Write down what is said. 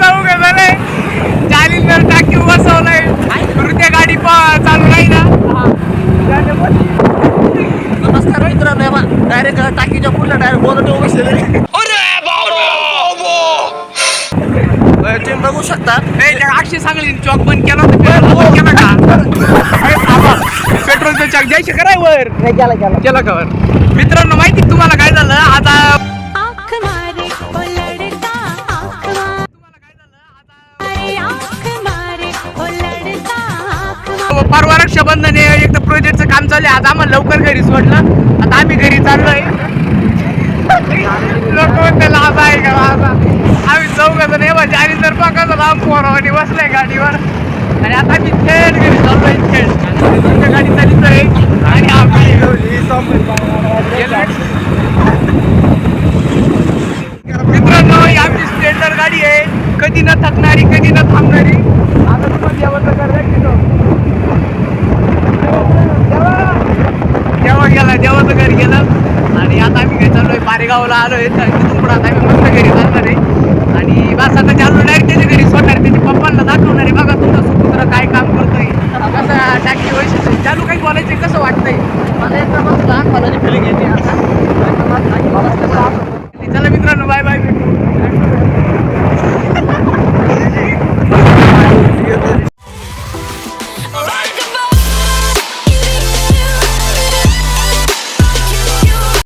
चौक झालंय चालीस जर टाकी बसवलंय. नृत्य गाडी नाही ना. डायरेक्ट टाकीच्या पुढला डायरेक्ट बोलत बसलेले तुम्ही बघू शकता. अक्षय सांगली चॉक बंद केला होता का? पेट्रोलचा चॉक द्यायचे कराय वर? केला केला. का वर? मित्रांनो माहिती तुम्हाला काय झालं? आता परवा रक्षाबंधन आहे एक तर प्रोजेक्टचं काम चालू आहे. आता आम्हाला लवकर घरी सोडलं आता आम्ही घरी चाललोय. लोक त्याला असा आहे का असा आम्ही चौघ नाही म्हणजे आणि तर बघा लांब पोरावानी बसलाय गाडीवर. आणि आता आम्ही थेट घरी चाललोय थेट. गाडी चालली आहे. आणि आम्ही मित्रांनो आमची स्प्लेंडर गाडी आहे. कधी न थकणारी कधी न थांबणारी. घरी गेलं आणि आता आम्ही घरी चाललो आहे पारेगावला आलो आहे तर तिथून पुढे आता आम्ही मस्त घरी चालणार आहे. आणि बस आता चालू डायरेक्ट